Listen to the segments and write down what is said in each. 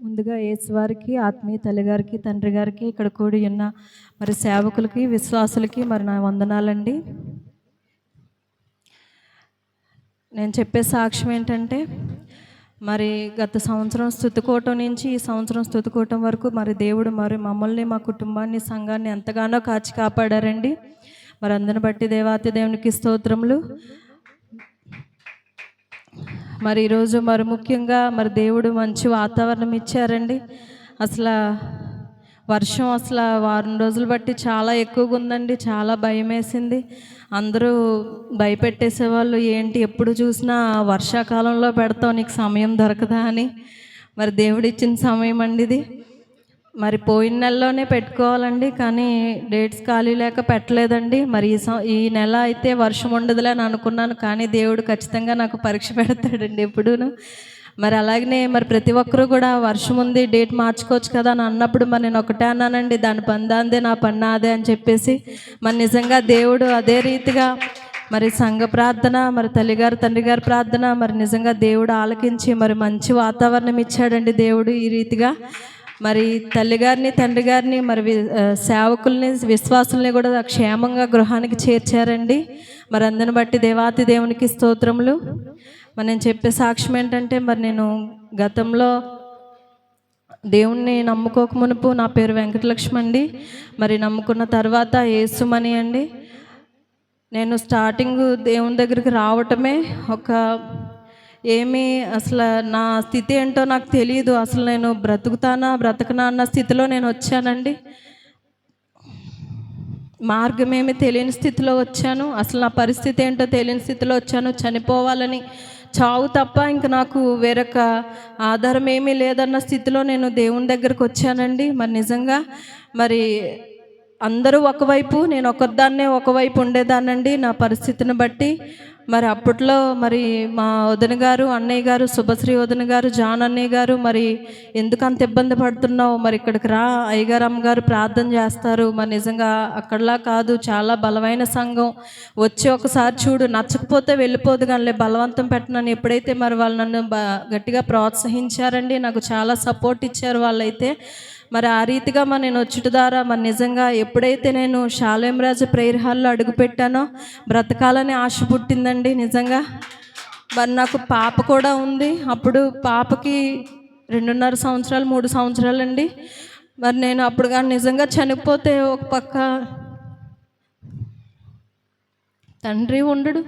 ముందుగా యేసువారికి ఆత్మీయ తల్లి గారికి తండ్రి గారికి ఇక్కడ కూడి ఉన్న మరి సేవకులకి విశ్వాసులకి మరి నా వందనాలండి. నేను చెప్పే సాక్ష్యం ఏంటంటే మరి గత సంవత్సరం స్థుతికోవటం నుంచి ఈ సంవత్సరం స్థుతికోవటం వరకు మరి దేవుడు మరి మమ్మల్ని మా కుటుంబాన్ని సంఘాన్ని ఎంతగానో కాచి కాపాడారండి. మరి అందరిని బట్టి దేవాతి దేవునికి స్తోత్రములు. మరి ఈరోజు మరి ముఖ్యంగా మరి దేవుడు మంచి వాతావరణం ఇచ్చారండి. అసలు వర్షం అసలు వారం రోజులు బట్టి చాలా ఎక్కువగా ఉందండి చాలా భయం వేసింది అందరూ భయపెట్టేసేవాళ్ళు ఏంటి ఎప్పుడు చూసినా వర్షాకాలంలో పెడతావు నీకు సమయం దొరకదా అని. మరి దేవుడిచ్చిన సమయం అండి ఇది. మరి పోయిన నెలలోనే పెట్టుకోవాలండి కానీ డేట్స్ ఖాళీ లేక పెట్టలేదండి. మరి ఈ సం ఈ నెల అయితే వర్షం ఉండదులే అని అనుకున్నాను కానీ దేవుడు ఖచ్చితంగా నాకు పరీక్ష పెడతాడండి ఎప్పుడూను. మరి అలాగనే మరి ప్రతి ఒక్కరూ కూడా వర్షం ఉంది డేట్ మార్చుకోవచ్చు కదా అని అన్నప్పుడు మరి నేను ఒకటే అన్నానండి దాని పందాందే నా పన్నాదే అని చెప్పేసి. మరి నిజంగా దేవుడు అదే రీతిగా మరి సంఘ ప్రార్థన మరి తల్లిగారు తండ్రి గారి ప్రార్థన మరి నిజంగా దేవుడు ఆలకించి మరి మంచి వాతావరణం ఇచ్చాడండి దేవుడు ఈ రీతిగా. మరి తల్లిగారిని తండ్రి గారిని మరి వి- సేవకుల్ని విశ్వాసుల్ని కూడా క్షేమంగా గృహానికి చేర్చారండి. మరి అందరిని బట్టి దేవాతి దేవునికి స్తోత్రములు. మరి నేను చెప్పే సాక్ష్యం ఏంటంటే మరి నేను గతంలో దేవుణ్ణి నమ్ముకోక మునుపు నా పేరు వెంకటలక్ష్మి అండి. మరి నమ్ముకున్న తర్వాత ఏసుమని అండి. నేను స్టార్టింగ్ దేవుని దగ్గరికి రావటమే ఒక ఏమీ అసలు నా స్థితి ఏంటో నాకు తెలియదు అసలు నేను బ్రతుకుతానా బ్రతకనా అన్న స్థితిలో నేను వచ్చానండి. మార్గమేమి తెలియని స్థితిలో వచ్చాను. అసలు నా పరిస్థితి ఏంటో తెలియని స్థితిలో వచ్చాను. చనిపోవాలని చావు తప్ప ఇంక నాకు వేరొక ఆధారం ఏమీ లేదన్న స్థితిలో నేను దేవుని దగ్గరకు వచ్చానండి. మరి నిజంగా మరి అందరూ ఒకవైపు నేను ఒకదాన్నే ఒకవైపు ఉండేదానండి నా పరిస్థితిని బట్టి. మరి అప్పట్లో మరి మా వదిన గారు అన్నయ్య గారు శుభశ్రీ వదిన గారు జాన్ అన్నయ్య గారు మరి ఎందుకు అంత ఇబ్బంది పడుతున్నావు? మరి ఇక్కడికి రా అయ్యగారు అమ్మగారు ప్రార్థన చేస్తారు. మరి నిజంగా అక్కడలా కాదు చాలా బలమైన సంఘం. వచ్చి ఒకసారి చూడు నచ్చకపోతే వెళ్ళిపోదు కానీ బలవంతం పెట్టనని ఎప్పుడైతే మరి వాళ్ళు నన్ను బ గట్టిగా ప్రోత్సహించారండి నాకు చాలా సపోర్ట్ ఇచ్చారు వాళ్ళైతే మరి ఆ రీతిగా మరి నేను వచ్చుట ద్వారా మరి నిజంగా ఎప్పుడైతే నేను శాలేమరాజు ప్రేయర్ హాల్లో అడుగుపెట్టానో బ్రతకాలని ఆశ పుట్టిందండి నిజంగా. మరి నాకు పాప కూడా ఉంది. అప్పుడు పాపకి రెండున్నర సంవత్సరాలు మూడు సంవత్సరాలు అండి మరి నేను అప్పుడు కానీ నిజంగా చనిపోతే ఒక పక్క తండ్రి ఉండడు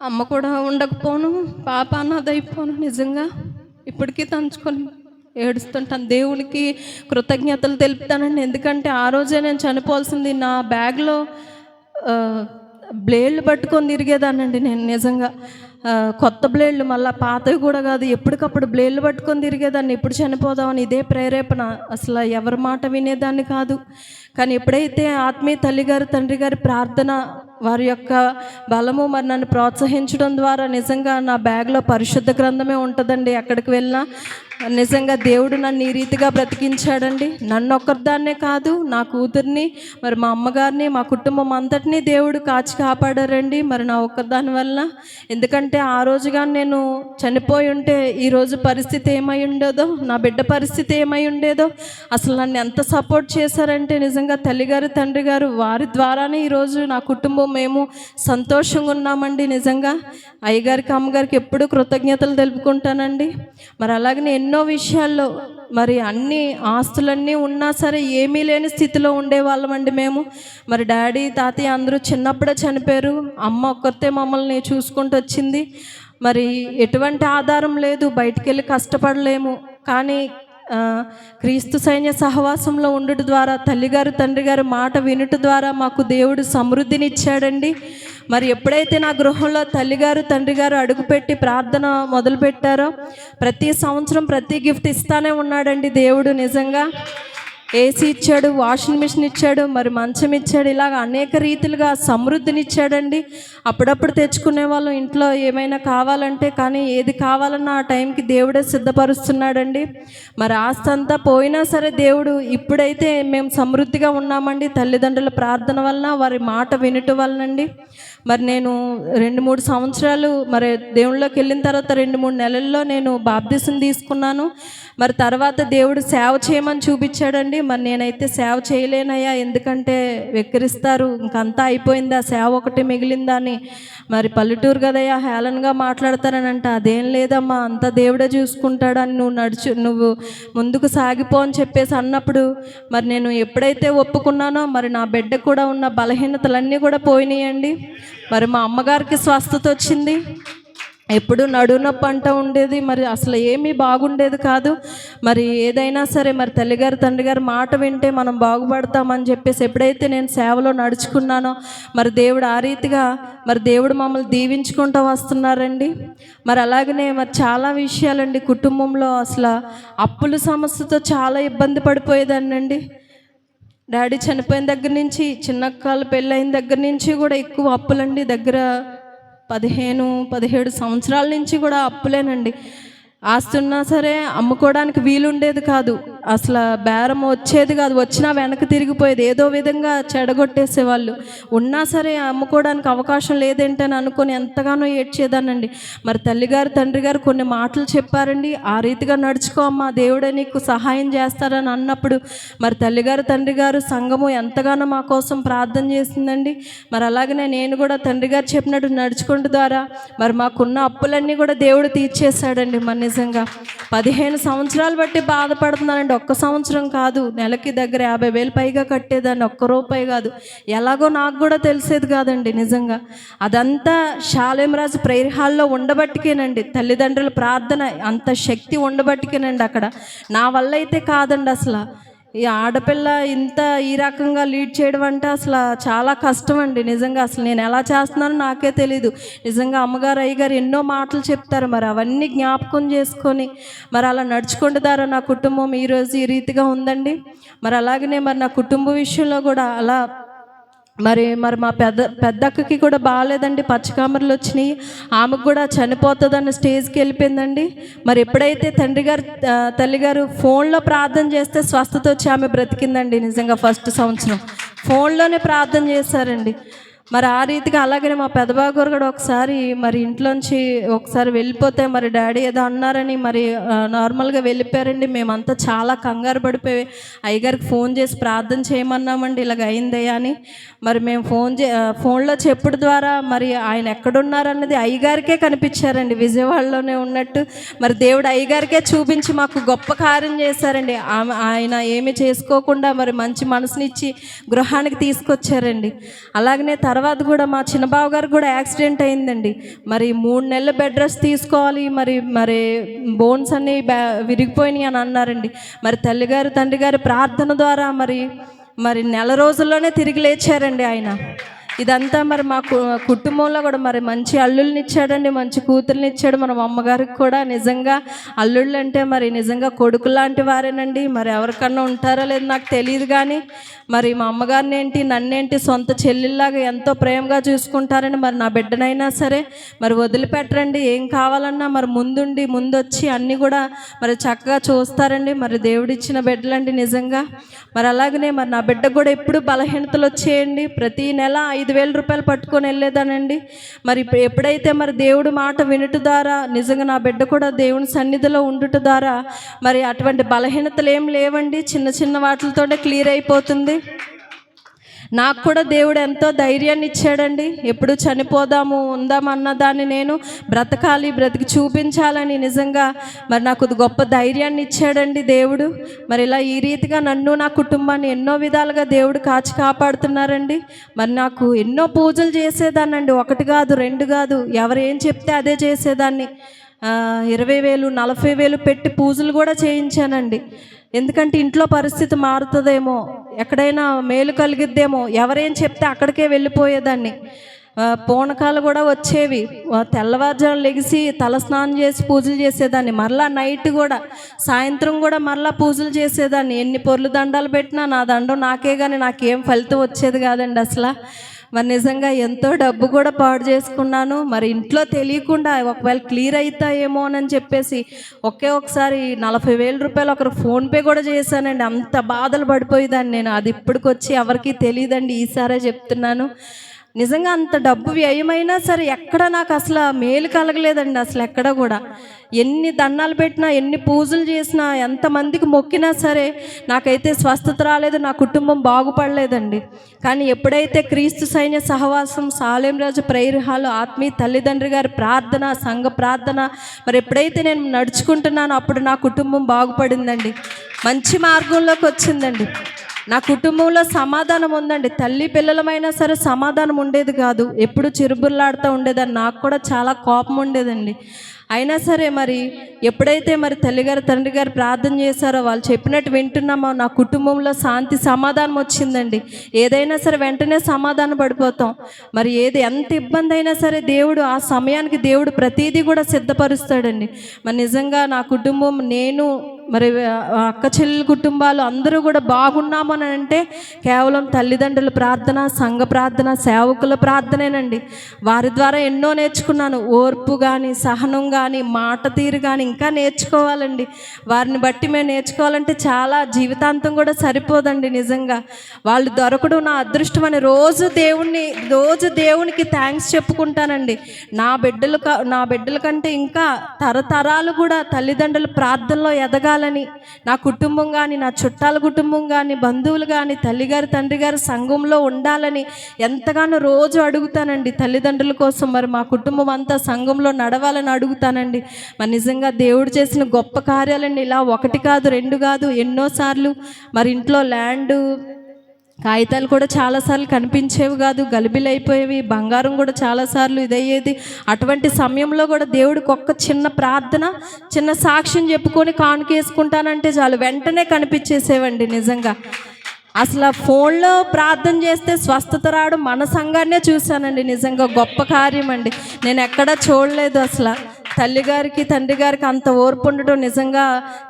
అమ్మ కూడా ఉండకపోను పాప అన్నదైపోను నిజంగా. ఇప్పటికీ తంచుకొని ఏడుస్తుంటాను. దేవునికి కృతజ్ఞతలు తెలుపుతానండి. ఎందుకంటే ఆ రోజే నేను చనిపోవాల్సింది నా బ్యాగ్లో బ్లేడ్లు పట్టుకొని తిరిగేదానండి నేను నిజంగా. కొత్త బ్లేడ్లు మళ్ళీ పాతవి కూడా కాదు ఎప్పటికప్పుడు బ్లేడ్లు పట్టుకొని తిరిగేదాన్ని. ఎప్పుడు చనిపోదామని ఇదే ప్రేరేపణ. అసలు ఎవరి మాట వినేదాన్ని కాదు. కానీ ఎప్పుడైతే ఆత్మీయ తల్లిగారు తండ్రి గారి ప్రార్థన వారి యొక్క బలము మరి నన్ను ప్రోత్సహించడం ద్వారా నిజంగా నా బ్యాగ్లో పరిశుద్ధ గ్రంథమే ఉంటుందండి. ఎక్కడికి వెళ్ళినా నిజంగా దేవుడు నన్ను ఈ రీతిగా బ్రతికించాడండి. నన్ను ఒక్కరిదాన్నే కాదు నా కూతుర్ని మరి మా అమ్మగారిని మా కుటుంబం అంతటినీ దేవుడు కాచి కాపాడారండి. మరి నా ఒక్కదాని వల్ల ఎందుకంటే ఆ రోజుగా నేను చనిపోయి ఉంటే ఈరోజు పరిస్థితి ఏమై ఉండేదో నా బిడ్డ పరిస్థితి ఏమై ఉండేదో అసలు నన్ను ఎంత సపోర్ట్ చేశారంటే నిజంగా తల్లిగారు తండ్రి గారు వారి ద్వారానే ఈరోజు నా కుటుంబం మేము సంతోషంగా ఉన్నామండి నిజంగా. అయ్యగారికి అమ్మగారికి ఎప్పుడూ కృతజ్ఞతలు తెలుపుకుంటానండి. మరి అలాగనే ఎన్నో విషయాల్లో మరి అన్ని ఆస్తులన్నీ ఉన్నా సరే ఏమీ లేని స్థితిలో ఉండేవాళ్ళమండి మేము. మరి డాడీ తాతయ్య అందరూ చిన్నప్పుడే చనిపోయారు. అమ్మ ఒక్కతే మమ్మల్ని చూసుకుంటూ వచ్చింది. మరి ఎటువంటి ఆధారం లేదు బయటికి వెళ్ళి కష్టపడలేము. కానీ క్రీస్తు సైన్య సహవాసంలో ఉండుట ద్వారా తల్లిగారు తండ్రి గారు మాట వినుట ద్వారా మాకు దేవుడు సమృద్ధినిచ్చాడండి. మరి ఎప్పుడైతే నా గృహంలో తల్లిగారు తండ్రి గారు అడుగుపెట్టి ప్రార్థన మొదలుపెట్టారో ప్రతి సంవత్సరం ప్రతి గిఫ్ట్ ఇస్తానే ఉన్నాడండి దేవుడు నిజంగా. ఏసీ ఇచ్చాడు వాషింగ్ మిషన్ ఇచ్చాడు మరి మంచం ఇచ్చాడు ఇలాగ అనేక రీతిలుగా సమృద్ధినిచ్చాడండి. అప్పుడప్పుడు తెచ్చుకునే వాళ్ళం ఇంట్లో ఏమైనా కావాలంటే కానీ ఏది కావాలన్నా ఆ టైంకి దేవుడే సిద్ధపరుస్తున్నాడండి. మరి ఆస్తి అంతా పోయినా సరే దేవుడు ఇప్పుడైతే మేము సమృద్ధిగా ఉన్నామండి. తల్లిదండ్రుల ప్రార్థన వలన వారి మాట వినుట వలనండి. మరి నేను రెండు మూడు సంవత్సరాలు మరి దేవుళ్ళకి వెళ్ళిన తర్వాత రెండు మూడు నెలల్లో నేను బాప్తిసం తీసుకున్నాను. మరి తర్వాత దేవుడు సేవ చేయమని చూపించాడండి. మరి నేనైతే సేవ చేయలేనయ్యా. ఎందుకంటే వెక్కిరిస్తారు. ఇంకంతా అయిపోయిందా? సేవ ఒకటి మిగిలిందా అని మరి పల్లెటూరు కదయ్యా హేళనగా మాట్లాడతారనంట. అదేం లేదమ్మా అంతా దేవుడే చూసుకుంటాడని నువ్వు నడుచు నువ్వు ముందుకు సాగిపో అని చెప్పేసి అన్నప్పుడు మరి నేను ఎప్పుడైతే ఒప్పుకున్నానో మరి నా బిడ్డ కూడా ఉన్న బలహీనతలన్నీ కూడా పోయినాయండి. మరి మా అమ్మగారికి స్వస్థత వచ్చింది. ఎప్పుడు నడునొప్పి అంట ఉండేది మరి అసలు ఏమీ బాగుండేది కాదు. మరి ఏదైనా సరే మరి తల్లిగారు తండ్రి గారు మాట వింటే మనం బాగుపడతామని చెప్పేసి ఎప్పుడైతే నేను సేవలో నడుచుకున్నానో మరి దేవుడు ఆ రీతిగా మరి దేవుడు మమ్మల్ని దీవించుకుంటూ వస్తున్నారండి. మరి అలాగనే మరి చాలా విషయాలండి. కుటుంబంలో అసలు అప్పుల సమస్యతో చాలా ఇబ్బంది పడిపోయేదాన్నండి. డాడీ చనిపోయిన దగ్గర నుంచి చిన్నక్కలు పెళ్ళైన దగ్గర నుంచి కూడా ఎక్కువ అప్పులండి. దగ్గర పదిహేను పదిహేడు సంవత్సరాల నుంచి కూడా అప్పులేనండి. ఆస్తున్నా సరే అమ్ముకోవడానికి వీలుండేది కాదు. అసలు బేరం వచ్చేది కాదు. వచ్చినా వెనక్కి తిరిగిపోయేది. ఏదో విధంగా చెడగొట్టేసేవాళ్ళు. ఉన్నా సరే అమ్ముకోవడానికి అవకాశం లేదేంటని అనుకొని ఎంతగానో ఏడ్చేదానండి మరి తల్లిగారు తండ్రి గారు కొన్ని మాటలు చెప్పారండి. ఆ రీతిగా నడుచుకో అమ్మా దేవుడే నీకు సహాయం చేస్తారని అన్నప్పుడు మరి తల్లిగారు తండ్రి గారు సంఘము ఎంతగానో మా కోసం ప్రార్థన చేసిందండి. మరి అలాగనే నేను కూడా తండ్రి గారు చెప్పినట్టు నడుచుకుంటు ద్వారా మరి మాకున్న అప్పులన్నీ కూడా దేవుడు తీర్చేశాడండి. మరి నిజంగా పదిహేను సంవత్సరాలు బట్టి బాధపడుతున్నానండి. ఒక్క సంవత్సరం కాదు నెలకి దగ్గర యాభై వేలు పైగా కట్టేదాన్ని ఒక్క రూపాయి కాదు. ఎలాగో నాకు కూడా తెలిసేది కాదండి నిజంగా. అదంతా శాలేమరాజు ప్రేయర్ హాల్లో ఉండబట్టికేనండి. తల్లిదండ్రుల ప్రార్థన అంత శక్తి ఉండబట్టికేనండి అక్కడ. నా వల్ల అయితే కాదండి అసలు. ఈ ఆడపిల్ల ఇంత ఈ రకంగా లీడ్ చేయడం అంటే అసలు చాలా కష్టం అండి నిజంగా అసలు నేను ఎలా చేస్తున్నానో నాకే తెలీదు. నిజంగా అమ్మగారు అయ్యగారు ఎన్నో మాటలు చెప్తారు. మరి అవన్నీ జ్ఞాపకం చేసుకొని మరి అలా నడుచుకుంటుదారా నా కుటుంబం? ఈరోజు ఈ రీతిగా ఉందండి? మరి అలాగనే మరి నా కుటుంబ విషయంలో కూడా అలా మరి మరి మా పెద్ద పెద్దక్కకి కూడా బాగాలేదండి. పచ్చకామరలు వచ్చినాయి. ఆమెకు కూడా చనిపోతుందన్న స్టేజ్కి వెళ్ళిపోయిందండి. మరి ఎప్పుడైతే తండ్రి గారు తల్లిగారు ఫోన్లో ప్రార్థన చేస్తే స్వస్థత వచ్చి ఆమె బ్రతికిందండి నిజంగా ఫస్ట్ సంవత్సరం. ఫోన్లోనే ప్రార్థన చేశారండి. మరి ఆ రీతిగా అలాగనే మా పెదబాగూరు కూడా ఒకసారి మరి ఇంట్లోంచి ఒకసారి వెళ్ళిపోతే మరి డాడీ ఏదో అన్నారని మరి నార్మల్గా వెళ్ళిపోయారండి. మేమంతా చాలా కంగారు పడిపోయి అయ్యగారికి ఫోన్ చేసి ప్రార్థన చేయమన్నామండి ఇలాగ అయిందయ్యా అని. మరి మేము ఫోన్ చే ఫోన్లో చెప్పుడు ద్వారా మరి ఆయన ఎక్కడున్నారన్నది అయ్యగారికే కనిపించారండి. విజయవాడలోనే ఉన్నట్టు. మరి దేవుడు అయ్యగారికే చూపించి మాకు గొప్ప కార్యం చేశారండి. ఆమె ఆయన ఏమి చేసుకోకుండా మరి మంచి మనసునిచ్చి గృహానికి తీసుకొచ్చారండి. అలాగనే తర్వాత తర్వాత కూడా మా చిన్నబావ గారు కూడా యాక్సిడెంట్ అయిందండి. మరి మూడు నెలల బెడ్ రెస్ట్ తీసుకోవాలి మరి మరి బోన్స్ అన్నీ బ్యా విరిగిపోయినాయి అని అన్నారండి. మరి తల్లిగారు తండ్రి గారి ప్రార్థన ద్వారా మరి మరి నెల రోజుల్లోనే తిరిగి లేచారండి ఆయన. ఇదంతా మరి మా కు- కుటుంబంలో కూడా మరి మంచి అల్లుల్ని ఇచ్చాడండి మంచి కూతుర్ని ఇచ్చాడు మన అమ్మగారికి కూడా నిజంగా అల్లుళ్ళు అంటే మరి నిజంగా కొడుకు లాంటి వారేనండి. మరి ఎవరికన్నా ఉంటారో లేదో నాకు తెలియదు కానీ మరి మా అమ్మగారిని ఏంటి నన్నేంటి సొంత చెల్లెల్లాగా ఎంతో ప్రేమగా చూసుకుంటారని మరి నా బిడ్డనైనా సరే మరి వదిలిపెట్టరండి. ఏం కావాలన్నా మరి ముందుండి ముందొచ్చి అన్నీ కూడా మరి చక్కగా చూస్తారండి. మరి దేవుడిచ్చిన బిడ్డలండి నిజంగా. మరి అలాగనే మరి నా బిడ్డ కూడా ఎప్పుడు బలహీనతలు వచ్చేయండి. ప్రతి నెల ఐదు వేల రూపాయలు పట్టుకొని వెళ్ళేదానండి. మరి ఎప్పుడైతే మరి దేవుడు మాట వినుట ద్వారా నిజంగా నా బిడ్డ కూడా దేవుని సన్నిధిలో ఉండుట ద్వారా మరి అటువంటి బలహీనతలు ఏం లేవండి. చిన్న చిన్న వాటితోనే క్లియర్ అయిపోతుంది. నాకు కూడా దేవుడు ఎంతో ధైర్యాన్ని ఇచ్చాడండి. ఎప్పుడు చనిపోదాము ఉందామన్న దాన్ని నేను బ్రతకాలి బ్రతికి చూపించాలని నిజంగా మరి నాకు గొప్ప ధైర్యాన్ని ఇచ్చాడండి దేవుడు. మరి ఇలా ఈ రీతిగా నన్ను నా కుటుంబాన్ని ఎన్నో విధాలుగా దేవుడు కాచి కాపాడుతున్నారండి. మరి నాకు ఎన్నో పూజలు చేసేదాన్నండి. ఒకటి కాదు రెండు కాదు ఎవరు ఏం చెప్తే అదే చేసేదాన్ని. ఇరవై వేలు నలభై వేలు పెట్టి పూజలు కూడా చేయించానండి. ఎందుకంటే ఇంట్లో పరిస్థితి మారుతుందేమో ఎక్కడైనా మేలు కలిగిద్దేమో ఎవరేం చెప్తే అక్కడికే వెళ్ళిపోయేదాన్ని. పూనకాలు కూడా వచ్చేవి. తెల్లవారుజాము లెగిసి తల స్నానం చేసి పూజలు చేసేదాన్ని. మరలా నైట్ కూడా సాయంత్రం కూడా మరలా పూజలు చేసేదాన్ని. ఎన్ని పొర్లు దండాలు పెట్టినా నా దండం నాకే కానీ నాకేం ఫలితం వచ్చేది కాదండి అసలు. మరి నిజంగా ఎంతో డబ్బు కూడా పాడు చేసుకున్నాను. మరి ఇంట్లో తెలియకుండా ఒకవేళ క్లియర్ అవుతాయేమో అని చెప్పేసి ఒకే ఒకసారి నలభై వేల రూపాయలు ఒకరు ఫోన్పే కూడా చేశానండి. అంత బాధలు పడిపోయేదాన్ని నేను. అది ఇప్పటికొచ్చి ఎవరికి తెలియదండి. ఈసారే చెప్తున్నాను. నిజంగా అంత డబ్బు వ్యయమైనా సరే ఎక్కడ నాకు అసలు మేలు కలగలేదండి అసలు ఎక్కడ కూడా. ఎన్ని దండాలు పెట్టినా ఎన్ని పూజలు చేసినా ఎంతమందికి మొక్కినా సరే నాకైతే స్వస్థత రాలేదు నా కుటుంబం బాగుపడలేదండి. కానీ ఎప్పుడైతే క్రీస్తు సైన్య సహవాసం సాలేం రాజు ప్రేయర్ హాల్ ఆత్మీయ తల్లిదండ్రి గారి ప్రార్థన సంఘ ప్రార్థన మరి ఎప్పుడైతే నేను నడుచుకుంటున్నానో అప్పుడు నా కుటుంబం బాగుపడిందండి. మంచి మార్గంలోకి వచ్చిందండి. నా కుటుంబంలో సమాధానం ఉందండి. తల్లి పిల్లలమైనా సరే సమాధానం ఉండేది కాదు. ఎప్పుడు చిరుబుర్లాడుతూ ఉండేదని నాకు కూడా చాలా కోపం ఉండేదండి. అయినా సరే మరి ఎప్పుడైతే మరి తల్లిగారు తండ్రి గారు ప్రార్థన చేశారో వాళ్ళు చెప్పినట్టు వింటున్నామో నా కుటుంబంలో శాంతి సమాధానం వచ్చిందండి. ఏదైనా సరే వెంటనే సమాధాన పడిపోతాం. మరి ఏది ఎంత ఇబ్బంది అయినా సరే దేవుడు ఆ సమయానికి దేవుడు ప్రతిదీ కూడా సిద్ధపరుస్తాడండి. మరి నిజంగా నా కుటుంబం నేను మరి అక్క చెల్లెల కుటుంబాలు అందరూ కూడా బాగున్నామని అంటే కేవలం తల్లిదండ్రుల ప్రార్థన సంఘ ప్రార్థన సేవకుల ప్రార్థనేనండి. వారి ద్వారా ఎన్నో నేర్చుకున్నాను. ఓర్పు కానీ సహనం కానీ మాట తీరు కానీ ఇంకా నేర్చుకోవాలండి. వారిని బట్టి మేము నేర్చుకోవాలంటే చాలా జీవితాంతం కూడా సరిపోదండి నిజంగా. వాళ్ళు దొరకడం నా అదృష్టం అని రోజు దేవుణ్ణి రోజు దేవునికి థ్యాంక్స్ చెప్పుకుంటానండి. నా బిడ్డలు క- నా బిడ్డల కంటే ఇంకా తరతరాలు కూడా తల్లిదండ్రుల ప్రార్థనలో ఎదగాలని నా కుటుంబం కానీ నా చుట్టాల కుటుంబం కానీ బంధువులు కానీ తల్లిగారు తండ్రి గారు సంఘంలో ఉండాలని ఎంతగానో రోజు అడుగుతానండి తల్లిదండ్రుల కోసం. మరి మా కుటుంబం అంతా సంఘంలో నడవాలని అడుగుతాను. చెప్తానండి. మరి నిజంగా దేవుడు చేసిన గొప్ప కార్యాలండి. ఇలా ఒకటి కాదు రెండు కాదు ఎన్నోసార్లు మరి ఇంట్లో ల్యాండ్ కాగితాలు కూడా చాలాసార్లు కనిపించేవి కాదు. గలిబిలైపోయేవి బంగారం కూడా చాలాసార్లు ఇదయ్యేది. అటువంటి సమయంలో కూడా దేవుడికి ఒక్క చిన్న ప్రార్థన చిన్న సాక్ష్యం చెప్పుకొని కానుకేసుకుంటానంటే చాలు. వెంటనే కనిపించేసేవండి నిజంగా. అసలు ఫోన్లో ప్రార్థన చేస్తే స్వస్థత రావడం మన సంఘాన్నే చూశానండి నిజంగా. గొప్ప కార్యం అండి నేను ఎక్కడా చూడలేదు అసలు. తల్లిగారికి తండ్రి గారికి అంత ఓర్పు ఉండటం నిజంగా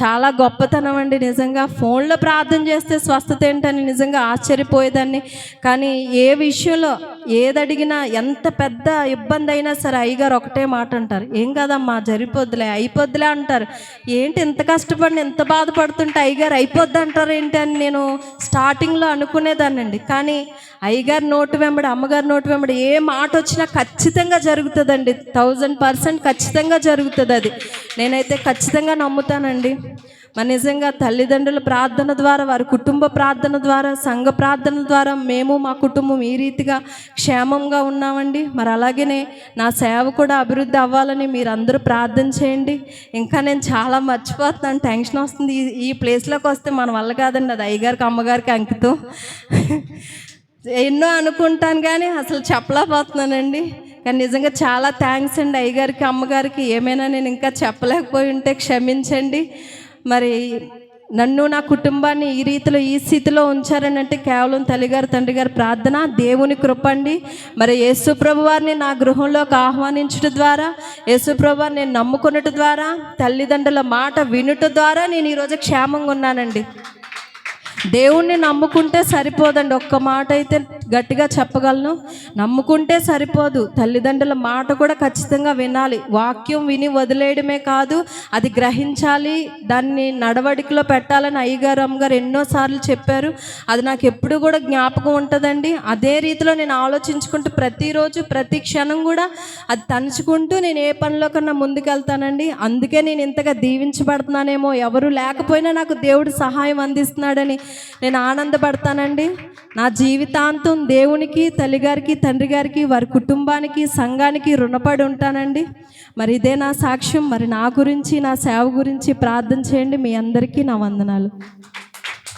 చాలా గొప్పతనం అండి. నిజంగా ఫోన్లో ప్రార్థన చేస్తే స్వస్థత ఏంటని నిజంగా ఆశ్చర్యపోయేదాన్ని. కానీ ఏ విషయంలో ఏది అడిగినా ఎంత పెద్ద ఇబ్బంది అయినా సరే అయ్యగారు ఒకటే మాట అంటారు ఏం కదమ్మా జరిపోద్దులే అయిపోద్దులే అంటారు. ఏంటి ఇంత కష్టపడిన ఎంత బాధపడుతుంటే అయ్యగారు అయిపోద్ది అంటారు ఏంటి అని నేను స్టార్టింగ్లో అనుకునేదానండి కానీ అయ్యగారి నోటు వెంబడి అమ్మగారి నోటు వెంబడి ఏ మాట వచ్చినా ఖచ్చితంగా జరుగుతుందండి. థౌజండ్ పర్సెంట్ ఖచ్చితంగా జరుగుతుంది అది. నేనైతే ఖచ్చితంగా నమ్ముతానండి. మరి నిజంగా తల్లిదండ్రుల ప్రార్థన ద్వారా వారి కుటుంబ ప్రార్థన ద్వారా సంఘ ప్రార్థన ద్వారా మేము మా కుటుంబం ఈ రీతిగా క్షేమంగా ఉన్నామండి. మరి అలాగనే నా సేవ కూడా అభివృద్ధి అవ్వాలని మీరు అందరూ ప్రార్థన చేయండి. ఇంకా నేను చాలా మర్చిపోతున్నాను. టెన్షన్ వస్తుంది. ఈ ఈ ప్లేస్లోకి వస్తే మన వల్ల కాదండి. అది అయ్యగారికి అమ్మగారికి అంకితం. ఎన్నో అనుకుంటాను కానీ అసలు చెప్పలేకపోతున్నానండి. కానీ నిజంగా చాలా థ్యాంక్స్ అండి అయ్యగారికి అమ్మగారికి. ఏమైనా నేను ఇంకా చెప్పలేకపోయి ఉంటే క్షమించండి. మరి నన్ను నా కుటుంబాన్ని ఈ రీతిలో ఈ స్థితిలో ఉంచారని అంటే కేవలం తల్లిగారు తండ్రి గారి ప్రార్థన దేవుని కృపండి మరి యేసుప్రభు వారిని నా గృహంలోకి ఆహ్వానించడం ద్వారా యేసుప్రభు వారిని నేను నమ్ముకున్నట్టు ద్వారా తల్లిదండ్రుల మాట వినుట ద్వారా నేను ఈరోజు క్షేమంగా ఉన్నానండి. దేవుణ్ణి నమ్ముకుంటే సరిపోదండి. ఒక్క మాట అయితే గట్టిగా చెప్పగలను. నమ్ముకుంటే సరిపోదు. తల్లిదండ్రుల మాట కూడా ఖచ్చితంగా వినాలి. వాక్యం విని వదిలేయడమే కాదు అది గ్రహించాలి. దాన్ని నడవడికలో పెట్టాలని అయ్యగారు అమ్మగారు ఎన్నోసార్లు చెప్పారు. అది నాకు ఎప్పుడు కూడా జ్ఞాపకం ఉంటుందండి. అదే రీతిలో నేను ఆలోచించుకుంటూ ప్రతిరోజు ప్రతి క్షణం కూడా అది తలుచుకుంటూ నేను ఏ పనిలో కన్నా ముందుకెళ్తానండి. అందుకే నేను ఇంతగా దీవించబడుతున్నానేమో. ఎవరు లేకపోయినా నాకు దేవుడు సహాయం అందిస్తున్నాడని నేను ఆనందపడతానండి. నా జీవితాంతం దేవునికి తల్లిగారికి తండ్రి గారికి వారి కుటుంబానికి సంఘానికి రుణపడి ఉంటానండి. మరి ఇదే నా సాక్ష్యం. మరి నా గురించి నా సేవ గురించి ప్రార్థన చేయండి. మీ అందరికీ నా వందనాలు.